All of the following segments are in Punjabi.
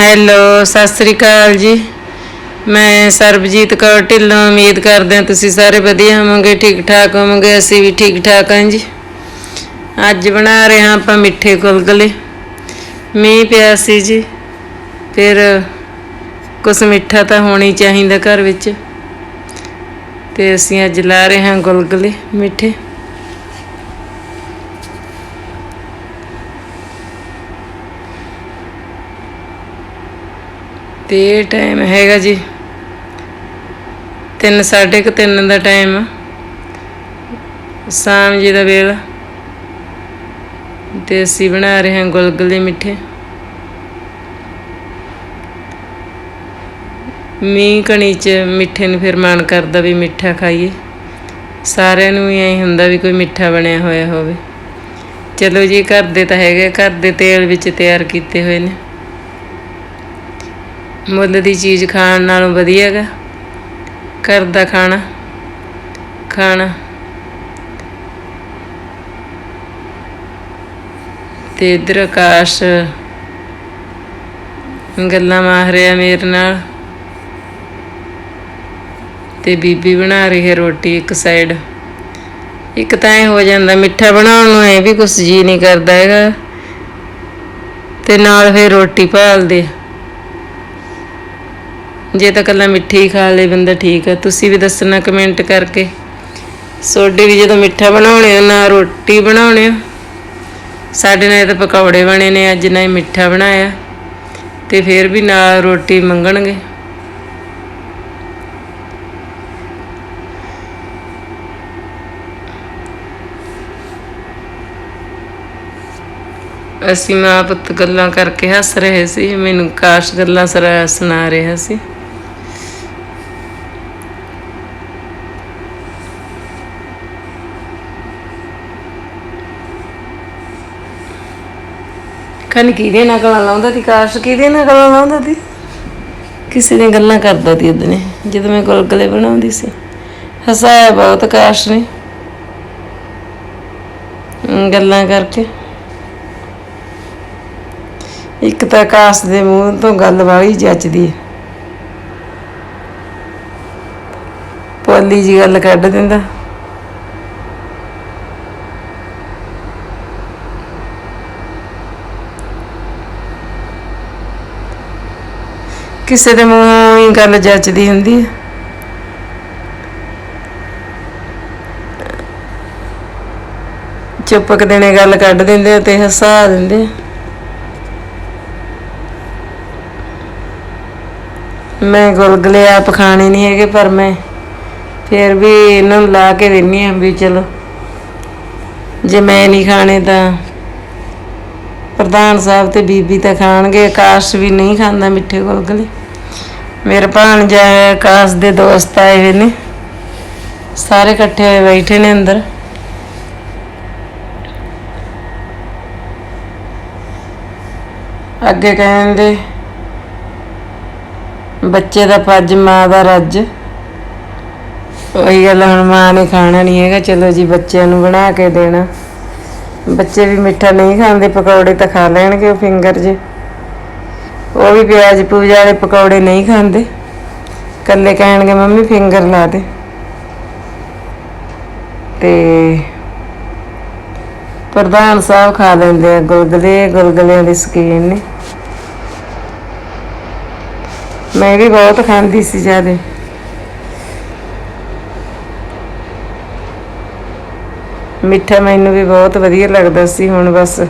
ਹੈਲੋ, ਸਤਿ ਸ੍ਰੀ ਅਕਾਲ ਜੀ। ਮੈਂ ਸਰਬਜੀਤ ਕੌਰ ਢਿੱਲੋਂ, ਉਮੀਦ ਕਰਦੇ ਹਾਂ ਤੁਸੀਂ ਸਾਰੇ ਵਧੀਆ ਹੋਵੋਗੇ ਠੀਕ ਠਾਕ ਹੋਵੋਗੇ, ਅਸੀਂ ਵੀ ਠੀਕ ਠਾਕ ਹਾਂ ਜੀ। ਅੱਜ ਬਣਾ ਰਹੇ ਹਾਂ ਆਪਾਂ ਮਿੱਠੇ ਗੁਲਗੁਲੇ। ਮੀਂਹ ਪਿਆ ਸੀ ਜੀ, ਫਿਰ ਕੁਛ ਮਿੱਠਾ ਤਾਂ ਹੋਣੀ ਚਾਹੀਦਾ ਘਰ ਵਿੱਚ। ਤੇ ਅਸੀਂ ਅੱਜ ਲਾ ਰਹੇ ਹਾਂ ਗੁਲਗੁਲੇ ਮਿੱਠੇ। ਤੇ ਇਹ ਟਾਈਮ ਹੈਗਾ ਜੀ। ਤਿੰਨ, ਸਾਢੇ ਕੁ ਤਿੰਨ ਦਾ ਟਾਈਮ ਸ਼ਾਮ ਜੀ ਦਾ ਵੇਲਾ। ਤੇ ਅਸੀਂ ਬਣਾ ਰਹੇ ਹਾਂ ਗੁਲਗੁਲੇ ਮਿੱਠੇ। ਮੀਂਹ ਕਣੀ ਚ ਮਿੱਠੇ ਨੂੰ ਫਿਰ ਮਨ ਕਰਦਾ ਵੀ ਮਿੱਠਾ ਖਾਈਏ। ਸਾਰਿਆਂ ਨੂੰ ਹੀ ਐਂ ਹੁੰਦਾ ਵੀ ਕੋਈ ਮਿੱਠਾ ਬਣਿਆ ਹੋਇਆ ਹੋਵੇ। ਚਲੋ ਜੀ, ਘਰ ਦੇ ਤਾਂ ਹੈਗੇ ਘਰ ਦੇ ਤੇਲ ਵਿੱਚ ਤਿਆਰ ਕੀਤੇ ਹੋਏ ਨੇ। ਮੁੱਲ ਦੀ ਚੀਜ਼ ਖਾਣ ਨਾਲੋਂ ਵਧੀਆ ਹੈਗਾ ਘਰ ਦਾ ਖਾਣਾ ਖਾਣਾ। ਤੇ ਇਧਰ ਆਕਾਸ਼ ਗੱਲਾਂ ਮਾਰ ਰਿਹਾ ਮੇਰੇ ਨਾਲ। ਤੇ ਬੀਬੀ ਬਣਾ ਰਹੀ ਹੈ ਰੋਟੀ ਇੱਕ ਸਾਈਡ ਇੱਕ ਤਾਂ ਇਹ ਹੋ ਜਾਂਦਾ ਮਿੱਠਾ ਬਣਾਉਣ ਨੂੰ ਐ ਵੀ ਕੁਛ ਜੀ ਨਹੀਂ ਕਰਦਾ ਹੈਗਾ। ਤੇ ਨਾਲ ਫਿਰ ਰੋਟੀ ਭਾਲਦੇ ਜੇ ਤਾਂ ਕੱਲਾ ਮਿੱਠੀ ਹੀ ਖਾ ਲੇ ਬੰਦਾ ਠੀਕ ਆ। ਤੁਸੀਂ ਵੀ ਦੱਸਣਾ ਕਮੈਂਟ ਕਰਕੇ। ਸੋਡੇ ਵੀ ਜਦੋਂ ਮਿੱਠਾ ਬਣਾਉਣੇ ਹੋ ਨਾ ਰੋਟੀ ਬਣਾਉਣੇ ਹੋ ਸਾਡੇ ਨਾਲ ਤਾਂ ਪਕੌੜੇ ਬਣੇ ਨੇ, ਅੱਜ ਨਾ ਮਿੱਠਾ ਬਣਾਇਆ। ਤੇ ਫਿਰ ਵੀ ਨਾਲ ਰੋਟੀ ਮੰਗਣਗੇ। ਅਸੀਂ ਮਾਂ ਪੁੱਤ ਗੱਲਾਂ ਕਰਕੇ ਹੱਸ ਰਹੇ ਸੀ, ਮੈਨੂੰ ਕਾਸ਼ ਗੱਲਾਂ ਸਰਾ ਸੁਣਾ ਰਿਹਾ ਸੀ। ਖਨ ਕਿਹਦੇ ਨਾਲ ਗੱਲਾਂ ਲਾਉਂਦਾ ਸੀ? ਕਾਸ਼ ਕਿਹਦੇ ਨਾਲ ਗੱਲਾਂ ਲਾਉਂਦਾ ਸੀ? ਕਿਸੇ ਨੇ ਗੱਲਾਂ ਕਰਦਾ ਸੀ ਉਹਦਨੇ ਜਦੋਂ ਮੈਂ ਗੁਲਗੁਲੇ ਬਣਾਉਂਦੀ ਸੀ। ਹਸਾਇਆ ਬਹੁਤ ਕਾਸ਼ ਨੇ। ਗੱਲਾਂ ਕਰਕੇ। ਇੱਕ ਤਾਂ ਆਕਾਸ਼ ਦੇ ਮੂੰਹ ਤੋਂ ਗੱਲ ਵਾਲੀ ਜੱਜਦੀ ਹੈ। ਪੋਲੀ ਜੀ ਗੱਲ ਕੱਢ ਦਿੰਦਾ। ਕਿਸੇ ਦੇ ਮੂੰਹੋਂ ਹੀ ਗੱਲ ਜੱਜਦੀ ਹੁੰਦੀ ਹੈ। ਚੁੱਪਕ ਦੇਣੇ ਗੱਲ ਕੱਢ ਦਿੰਦੇ ਤੇ ਹਸਾ ਦਿੰਦੇ ਮੈਂ ਗੁਲਗੁਲੇ ਆਪ ਖਾਣੇ ਨਹੀਂ ਹੈਗੇ, ਪਰ ਮੈਂ ਫਿਰ ਵੀ ਇਹਨਾਂ ਨੂੰ ਲਾ ਕੇ ਦਿੰਨੀ ਆ ਵੀ ਚਲੋ। ਜੇ ਮੈਂ ਨਹੀਂ ਖਾਣੇ ਤਾਂ ਪ੍ਰਧਾਨ ਸਾਹਿਬ ਤੇ ਬੀਬੀ ਤਾਂ ਖਾਣਗੇ, ਆਕਾਸ਼ ਵੀ ਨਹੀਂ ਖਾਂਦਾ ਮਿੱਠੇ ਗੁਲਗੁਲੇ। ਮੇਰੇ ਭਾਣਜਾ ਆਕਾਸ਼ ਦੇ ਦੋਸਤ ਆਏ ਹੋਏ ਨੇ। ਸਾਰੇ ਇਕੱਠੇ ਹੋਏ ਬੈਠੇ ਨੇ ਅੰਦਰ। ਅੱਗੇ ਕਹਿੰਦੇ, ਬੱਚੇ ਦਾ ਪੱਜ ਮਾਂ ਦਾ ਰੱਜ। ਉਹੀ ਗੱਲ, ਹੁਣ ਮਾਂ ਨੇ ਖਾਣਾ ਨਹੀਂ ਹੈਗਾ, ਚਲੋ ਜੀ, ਬੱਚਿਆਂ ਨੂੰ ਬਣਾ ਕੇ ਦੇਣਾ। ਬੱਚੇ ਵੀ ਮਿੱਠਾ ਨਹੀਂ ਖਾਂਦੇ, ਪਕੌੜੇ ਤਾਂ ਖਾ ਲੈਣਗੇ ਉਹ ਫਿੰਗਰ ਜੇ ਉਹ ਵੀ ਪਿਆਜ਼ ਪੂਜਾ ਵਾਲੇ ਪਕੌੜੇ ਨਹੀਂ ਖਾਂਦੇ। ਕੱਲੇ ਕਹਿਣਗੇ, ਮੰਮੀ, ਫਿੰਗਰ ਲਾ ਦੇ। ਤੇ ਪ੍ਰਧਾਨ ਸਾਹਿਬ ਖਾ ਲੈਂਦੇ ਆ, ਗੁਲਗਲੇ, ਗੁਲਗਲਿਆਂ ਦੇ ਸ਼ਕੀਨ ਨੇ। ਮੈਂ ਵੀ ਬਹੁਤ ਖਾਂਦੀ ਸੀ ਜਿਆਦੇ। ਮਿੱਠਾ ਮੈਨੂੰ ਵੀ ਬਹੁਤ ਵਧੀਆ ਲੱਗਦਾ ਸੀ, ਹੁਣ ਬਸ,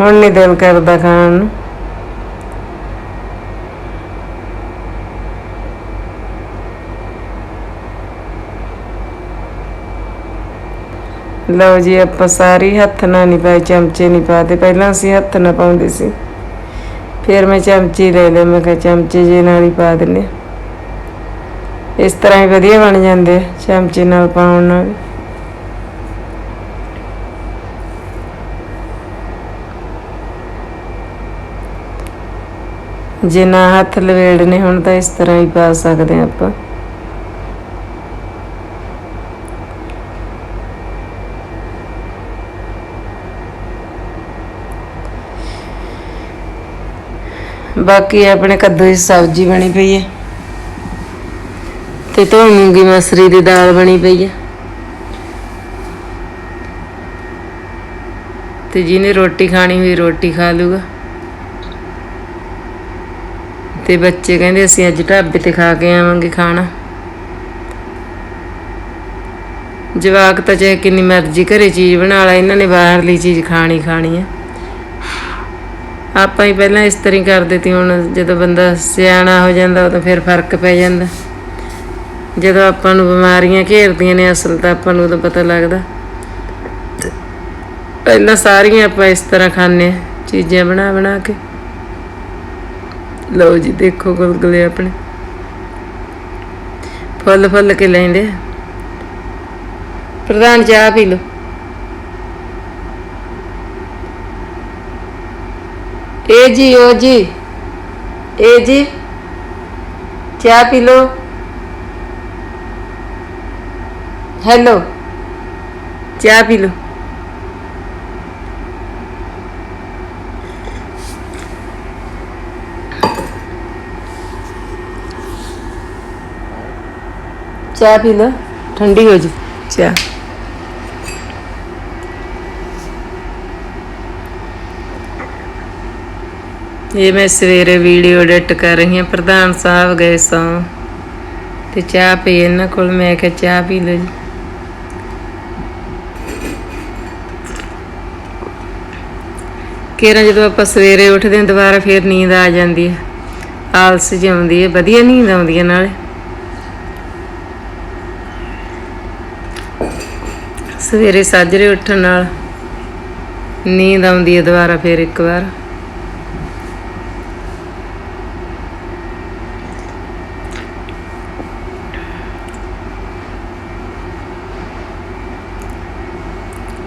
ਹੁਣ ਨਹੀਂ ਦਿਲ ਕਰਦਾ ਖਾਣ ਨੂੰ। ਲਓ ਜੀ, ਆਪਾਂ ਸਾਰੀ ਹੱਥ ਨਾਲ ਨਹੀਂ ਪਾਏ, ਚਮਚੇ ਨਹੀਂ ਪਾਦੇ ਪਹਿਲਾਂ ਅਸੀਂ ਹੱਥ ਨਾਲ ਪਾਉਂਦੇ ਸੀ। ਫਿਰ ਮੈਂ ਚਮਚੇ ਲੈ ਲਿਆ, ਮੈਂ ਕਿਹਾ ਚਮਚੇ ਜੇ ਨਾਲ ਹੀ ਪਾ ਦਿੰਨੇ ਇਸ ਤਰ੍ਹਾਂ ਹੀ ਵਧੀਆ ਬਣ ਜਾਂਦੇ ਆ, ਚਮਚੇ ਨਾਲ ਪਾਉਣ ਨਾਲ ਜੇ ਨਾ ਹੱਥ ਲਵੇੜਨੇ ਹੁਣ ਤਾਂ ਇਸ ਤਰ੍ਹਾਂ ਹੀ ਪਾ ਸਕਦੇ ਆ ਆਪਾਂ। ਬਾਕੀ ਆਪਣੇ ਕੱਦੂ ਦੀ ਸਬਜ਼ੀ ਬਣੀ ਪਈ ਹੈ। ਤੇ ਤੋਂ ਮੂੰਗੀ ਮਸਰੀ ਦੀ ਦਾਲ ਬਣੀ ਪਈ ਹੈ। ਤੇ ਜਿਹਨੇ ਰੋਟੀ ਖਾਣੀ ਹੋਈ ਰੋਟੀ ਖਾ ਲੂਗਾ। ਤੇ ਬੱਚੇ ਕਹਿੰਦੇ ਅਸੀਂ ਅੱਜ ਢਾਬੇ ਤੇ ਖਾ ਕੇ ਆਵਾਂਗੇ ਖਾਣਾ। ਜਵਾਕ ਤਾਂ ਚਾਹੇ ਕਿੰਨੀ ਮਰਜ਼ੀ ਘਰੇ ਚੀਜ਼ ਬਣਾ ਲਾ, ਇਹਨਾਂ ਨੇ ਬਾਹਰਲੀ ਚੀਜ਼ ਖਾਣੀ ਖਾਣੀ ਹੈ ਆਪਾਂ ਹੀ ਪਹਿਲਾਂ ਇਸ ਤਰ੍ਹਾਂ ਹੀ ਕਰਦੇ ਤੀ ਹੁਣ ਜਦੋਂ ਬੰਦਾ ਸਿਆਣਾ ਹੋ ਜਾਂਦਾ, ਉਦੋਂ ਫਿਰ ਫ਼ਰਕ ਪੈ ਜਾਂਦਾ। ਜਦੋਂ ਆਪਾਂ ਨੂੰ ਬਿਮਾਰੀਆਂ ਘੇਰਦੀਆਂ ਨੇ, ਅਸਲ ਤਾਂ ਆਪਾਂ ਨੂੰ ਉਦੋਂ ਪਤਾ ਲੱਗਦਾ। ਪਹਿਲਾਂ ਸਾਰੀਆਂ ਆਪਾਂ ਇਸ ਤਰ੍ਹਾਂ ਖਾਂਦੇ ਹਾਂ ਚੀਜ਼ਾਂ ਬਣਾ ਬਣਾ ਕੇ। ਲਓ ਜੀ, ਦੇਖੋ ਗੁਲਗੁਲੇ ਆਪਣੇ। ਫੁੱਲ ਫੁੱਲ ਕੇ ਲੈਂਦੇ ਆ। ਪ੍ਰਧਾਨ ਚਾਹ ਪੀ ਲਓ। ਇਹ ਜੀ, ਉਹ ਜੀ ਏ ਜੀ, ਚਾਹ ਪੀ ਲਓ। ਹੈਲੋ, ਚਾਹ ਪੀ ਲਓ। ਚਾਹ ਪੀ ਲਓ ਠੰਡੀ ਹੋ ਜੀ ਚਾਹ। ਇਹ ਮੈਂ ਸਵੇਰੇ ਵੀਡੀਓ ਐਡਿਟ ਕਰ ਰਹੀ ਹਾਂ, ਪ੍ਰਧਾਨ ਸਾਹਿਬ ਗਏ ਸੌ। ਤੇ ਚਾਹ ਪੀ, ਇਹਨਾਂ ਕੋਲ ਮੈਂ ਕਿਹਾ ਚਾਹ ਪੀ ਲਓ ਜੀ। ਕਿਹੜਾ ਜਦੋਂ ਆਪਾਂ ਸਵੇਰੇ ਉੱਠਦੇ ਹਾਂ, ਦੁਬਾਰਾ ਫੇਰ ਨੀਂਦ ਆ ਜਾਂਦੀ ਹੈ। ਆਲਸ ਜਿਹੀ ਹੈ, ਵਧੀਆ ਨੀਂਦ ਆਉਂਦੀ ਹੈ ਨਾਲੇ। ਸਵੇਰੇ ਸਾਜਰੇ ਉੱਠਣ ਨਾਲ ਨੀਂਦ ਆਉਂਦੀ ਹੈ ਦੁਬਾਰਾ ਫੇਰ ਇੱਕ ਵਾਰ।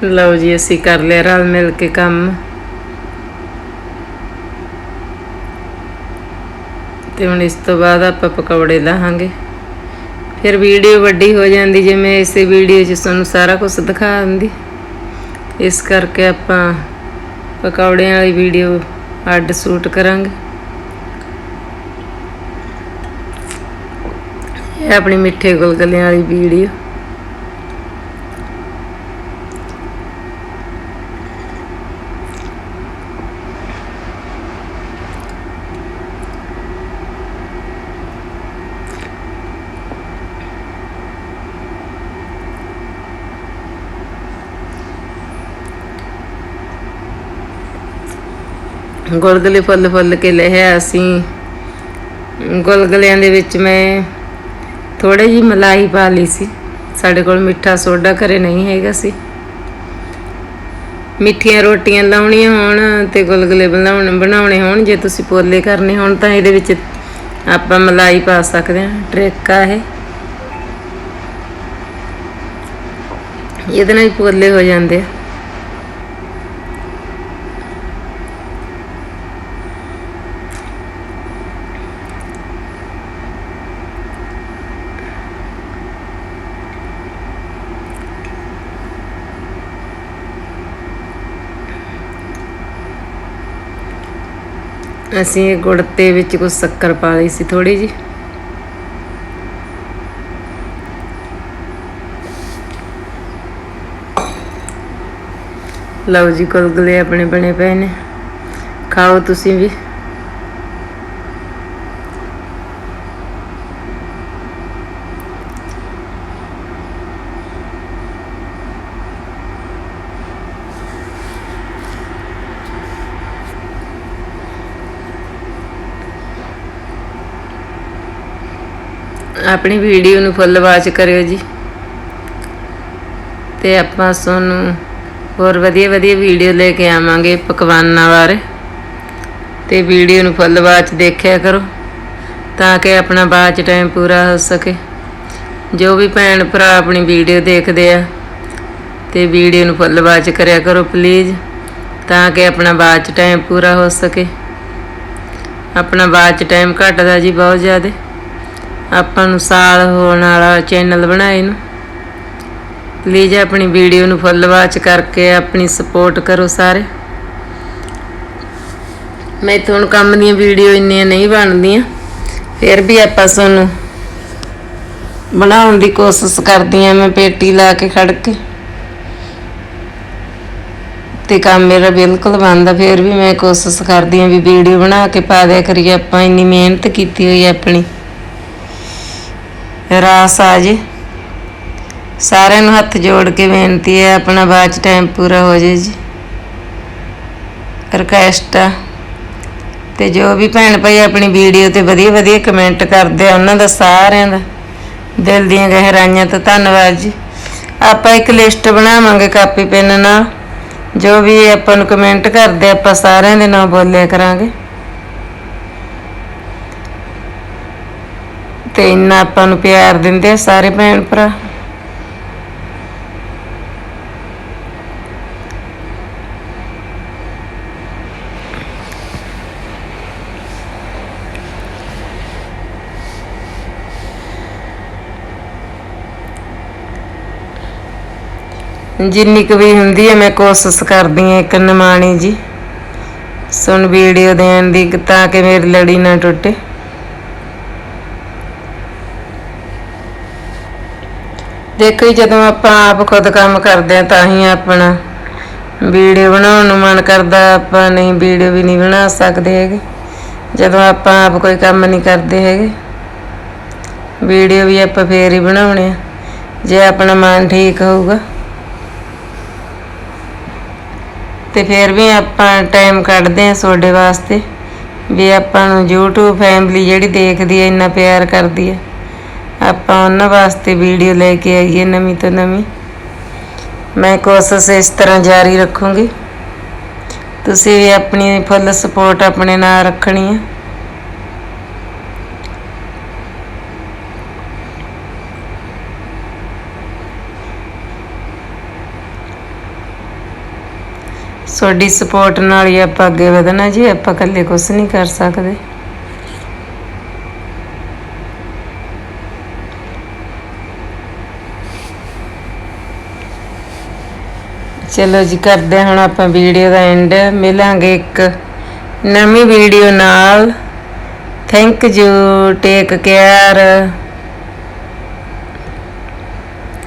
ਲਓ ਜੀ, ਅਸੀਂ ਕਰ ਲਿਆ ਰਲ ਮਿਲ ਕੇ ਕੰਮ। ਤੇ ਹੁਣ ਇਸ ਤੋਂ ਬਾਅਦ ਆਪਾਂ ਪਕੌੜੇ ਲਾਹਾਂਗੇ। ਫਿਰ ਵੀਡੀਓ ਵੱਡੀ ਹੋ ਜਾਂਦੀ, ਜਿਵੇਂ ਇਸੇ ਵੀਡੀਓ 'ਚ ਤੁਹਾਨੂੰ ਸਾਰਾ ਕੁਝ ਦਿਖਾ ਦਿੰਦੀ। ਇਸ ਕਰਕੇ ਆਪਾਂ ਪਕੌੜਿਆਂ ਵਾਲੀ ਵੀਡੀਓ ਅੱਡ ਸ਼ੂਟ ਕਰਾਂਗੇ। ਇਹ ਆਪਣੀ ਮਿੱਠੇ ਗੁਲਗੁਲਿਆਂ ਵਾਲੀ ਵੀਡੀਓ। ਗੁਲਗੁਲੇ ਫੁੱਲ ਫੁੱਲ ਕੇ ਲਿਆ ਅਸੀਂ ਗੁਲਗੁਲਿਆਂ ਦੇ ਵਿੱਚ ਮੈਂ ਥੋੜੀ ਜੀ ਮਲਾਈ ਪਾ ਲਈ ਸੀ। ਸਾਡੇ ਕੋਲ ਮਿੱਠਾ ਸੋਡਾ ਘਰੇ ਨਹੀਂ ਹੈਗਾ ਸੀ। ਮਿੱਠੀਆਂ ਰੋਟੀਆਂ ਲਾਉਣੀਆਂ ਹੋਣ ਤੇ ਗੁਲਗੁਲੇ ਬਣਾਉਣ ਬਣਾਉਣੇ ਹੋਣ, ਜੇ ਤੁਸੀਂ ਪੋਲੇ ਕਰਨੇ ਹੋਣ ਤਾਂ ਇਹਦੇ ਵਿੱਚ ਆਪਾਂ ਮਲਾਈ ਪਾ ਸਕਦੇ ਹਾਂ। ਟ੍ਰਿਕ ਆ ਇਹ। ਇਹਦੇ ਨਾਲ ਹੀ ਪੋਲੇ ਹੋ ਜਾਂਦੇ ਆ। ਅਸੀਂ ਇਹ ਗੁੜ ਤੇ ਵਿੱਚ ਕੁਝ ਸ਼ੱਕਰ ਪਾ ਲਈ ਸੀ ਥੋੜੀ ਜੀ ਲਓ ਜੀ, ਗੁਲਗੁਲੇ ਆਪਣੇ ਬਣੇ ਪਏ ਨੇ। ਖਾਓ ਤੁਸੀਂ ਵੀ। ਆਪਣੀ ਵੀਡੀਓ ਨੂੰ ਫੁੱਲ ਵਾਚ ਕਰਿਓ ਜੀ। ਤੇ ਆਪਾਂ ਤੁਹਾਨੂੰ ਹੋਰ ਵਧੀਆ ਵਧੀਆ ਵੀਡੀਓ ਲੈ ਕੇ ਆਵਾਂਗੇ ਪਕਵਾਨਾਂ ਬਾਰੇ। ਤੇ ਵੀਡੀਓ ਨੂੰ ਫੁੱਲ ਵਾਚ ਦੇਖਿਆ ਕਰੋ, ਤਾਂ ਕਿ ਆਪਣਾ ਬਾਅਦ ਚ ਟਾਈਮ ਪੂਰਾ ਹੋ ਸਕੇ। ਜੋ ਵੀ ਭੈਣ ਭਰਾ ਆਪਣੀ ਵੀਡੀਓ ਦੇਖਦੇ ਆ, ਤੇ ਵੀਡੀਓ ਨੂੰ ਫੁੱਲ ਵਾਚ ਕਰਿਆ ਕਰੋ ਪਲੀਜ਼ ਤਾਂ ਕਿ ਆਪਣਾ ਬਾਅਦ ਚ ਟਾਈਮ ਪੂਰਾ ਹੋ ਸਕੇ। ਆਪਣਾ ਬਾਅਦ ਚ ਟਾਈਮ ਘਟਦਾ ਜੀ ਬਹੁਤ ਜ਼ਿਆਦਾ। ਆਪਾਂ ਨੂੰ ਸਾਲ ਹੋਣ ਵਾਲਾ ਚੈਨਲ ਬਣਾਏ ਨੂੰ। ਪਲੀਜ਼ ਆਪਣੀ ਵੀਡੀਓ ਨੂੰ ਫੁੱਲ ਵਾਚ ਕਰਕੇ ਆਪਣੀ ਸਪੋਰਟ ਕਰੋ ਸਾਰੇ। ਮੈਂ ਹੁਣ ਕੰਮ ਦੀਆਂ ਵੀਡੀਓ ਇੰਨੀਆਂ ਨਹੀਂ ਬਣਦੀਆਂ। ਫਿਰ ਵੀ ਆਪਾਂ ਤੁਹਾਨੂੰ ਬਣਾਉਣ ਦੀ ਕੋਸ਼ਿਸ਼ ਕਰਦੀ ਆ ਮੈਂ ਪੇਟੀ ਲਾ ਕੇ ਖੜ ਕੇ। ਤੇ ਕੰਮ ਮੇਰਾ ਬਿਲਕੁਲ ਬੰਦ ਫਿਰ ਵੀ ਮੈਂ ਕੋਸ਼ਿਸ਼ ਕਰਦੀ ਆ ਵੀ ਵੀਡੀਓ ਬਣਾ ਕੇ ਪਾ ਦਿਆ ਕਰੀਏ। ਆਪਾਂ ਇੰਨੀ ਮਿਹਨਤ ਕੀਤੀ ਹੋਈ ਆਪਣੀ। ਰਾਸ ਆ ਜੇ। ਸਾਰਿਆਂ ਨੂੰ ਹੱਥ ਜੋੜ ਕੇ ਬੇਨਤੀ ਹੈ, ਆਪਣਾ ਬਾਅਦ ਚ ਟਾਈਮ ਪੂਰਾ ਹੋ ਜੇ ਜੀ। ਰਿਕਵੈਸਟ ਆ। ਤੇ ਜੋ ਵੀ ਭੈਣ ਭਾਈ ਆਪਣੀ ਵੀਡੀਓ ਤੇ ਵਧੀਆ ਵਧੀਆ ਕਮੈਂਟ ਕਰਦੇ ਆ, ਉਹਨਾਂ ਦਾ ਸਾਰਿਆਂ ਦਾ ਦਿਲ ਦੀਆਂ ਗਹਿਰਾਈਆਂ ਤੋਂ ਧੰਨਵਾਦ ਜੀ। ਆਪਾਂ ਇੱਕ ਲਿਸਟ ਬਣਾਵਾਂਗੇ ਕਾਪੀ ਪੈਨ ਨਾਲ। ਜੋ ਵੀ ਆਪਾਂ ਨੂੰ ਕਮੈਂਟ ਕਰਦੇ ਆਪਾਂ ਸਾਰਿਆਂ ਦੇ ਨਾਮ ਬੋਲਿਆ ਕਰਾਂਗੇ। ਤੇ ਇੰਨਾ ਆਪਾਂ ਨੂੰ ਪਿਆਰ ਦਿੰਦੇ ਆ ਸਾਰੇ ਭੈਣ ਭਰਾ। ਜਿੰਨੀ ਕੁ ਵੀ ਹੁੰਦੀ ਹੈ ਮੈਂ ਕੋਸ਼ਿਸ਼ ਕਰਦੀ ਹਾਂ ਇੱਕ ਨਿਮਾਣੀ ਜੀ। ਸੁਣ ਵੀਡੀਓ ਦੇਣ ਦੀ ਤਾਂ ਕਿ ਮੇਰੀ ਲੜੀ ਨਾ ਟੁੱਟੇ। ਦੇਖੋ ਜੀ, ਜਦੋਂ ਆਪਾਂ ਆਪ ਖੁਦ ਕੰਮ ਕਰਦੇ ਆ ਤਾਂ ਹੀ ਆਪਣਾ ਵੀਡੀਓ ਬਣਾਉਣ ਨੂੰ ਮਨ ਕਰਦਾ ਆਪਾਂ ਨਹੀਂ ਵੀਡੀਓ ਵੀ ਨਹੀਂ ਬਣਾ ਸਕਦੇ ਹੈਗੇ। ਜਦੋਂ ਆਪਾਂ ਆਪ ਕੋਈ ਕੰਮ ਨਹੀਂ ਕਰਦੇ ਹੈਗੇ ਵੀਡੀਓ ਵੀ ਆਪਾਂ ਫੇਰ ਹੀ ਬਣਾਉਣੇ ਆ ਜੇ ਆਪਣਾ ਮਨ ਠੀਕ ਹੋਊਗਾ। ਤੇ ਫਿਰ ਵੀ ਆਪਾਂ ਟਾਈਮ ਕੱਢਦੇ ਆ ਤੁਹਾਡੇ ਵਾਸਤੇ ਵੀ ਆਪਾਂ ਨੂੰ YouTube ਫੈਮਿਲੀ ਜਿਹੜੀ ਦੇਖਦੀ ਹੈ ਇੰਨਾ ਪਿਆਰ ਕਰਦੀ ਹੈ। ਆਪਾਂ ਉਹਨਾਂ ਵਾਸਤੇ ਵੀਡੀਓ ਲੈ ਕੇ ਆਈਏ ਨਵੀਂ ਤੋਂ ਨਵੀਂ। ਮੈਂ ਕੋਸ਼ਿਸ਼ ਇਸ ਤਰ੍ਹਾਂ ਜਾਰੀ ਰੱਖੂੰਗੀ। ਤੁਸੀਂ ਵੀ ਆਪਣੀ ਫੁੱਲ ਸਪੋਰਟ ਆਪਣੇ ਨਾਲ ਰੱਖਣੀ ਹੈ ਤੁਹਾਡੀ ਸਪੋਰਟ ਨਾਲ ਹੀ ਆਪਾਂ ਅੱਗੇ ਵਧਣਾ ਜੀ, ਆਪਾਂ ਇਕੱਲੇ ਕੁਝ ਨਹੀਂ ਕਰ ਸਕਦੇ। ਚਲੋ ਜੀ, ਕਰਦੇ ਹਾਂ ਹੁਣ ਆਪਾਂ ਵੀਡੀਓ ਦਾ ਐਂਡ ਮਿਲਾਂਗੇ ਇੱਕ ਨਵੀਂ ਵੀਡੀਓ ਨਾਲ। ਥੈਂਕ ਯੂ ਟੇਕ ਕੇਅਰ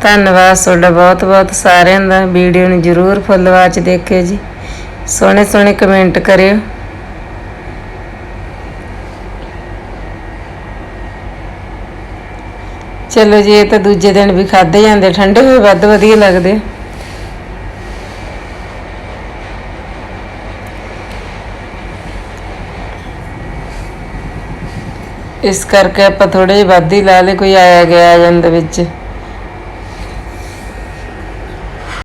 ਧੰਨਵਾਦ ਤੁਹਾਡਾ ਬਹੁਤ ਬਹੁਤ ਸਾਰਿਆਂ ਦਾ। ਵੀਡੀਓ ਨੂੰ ਜਰੂਰ ਫੁੱਲ ਵਾਚ ਦੇਖਿਓ ਜੀ। ਸੋਹਣੇ ਸੋਹਣੇ ਕਮੈਂਟ ਕਰਿਓ। ਚਲੋ ਜੀ, ਇਹ ਤਾਂ ਦੂਜੇ ਦਿਨ ਵੀ ਖਾਦੇ ਜਾਂਦੇ ਠੰਡੇ ਹੋਏ, ਵੱਧ ਵਧੀਆ ਲੱਗਦੇ ਇਸ ਕਰਕੇ ਆਪਾਂ ਥੋੜੇ ਜਿਹਾ ਵੱਧ ਹੀ ਲਾ ਲਏ, ਕੋਈ ਆਇਆ ਗਿਆ ਆ ਜਾਂਦਾ ਵਿੱਚ।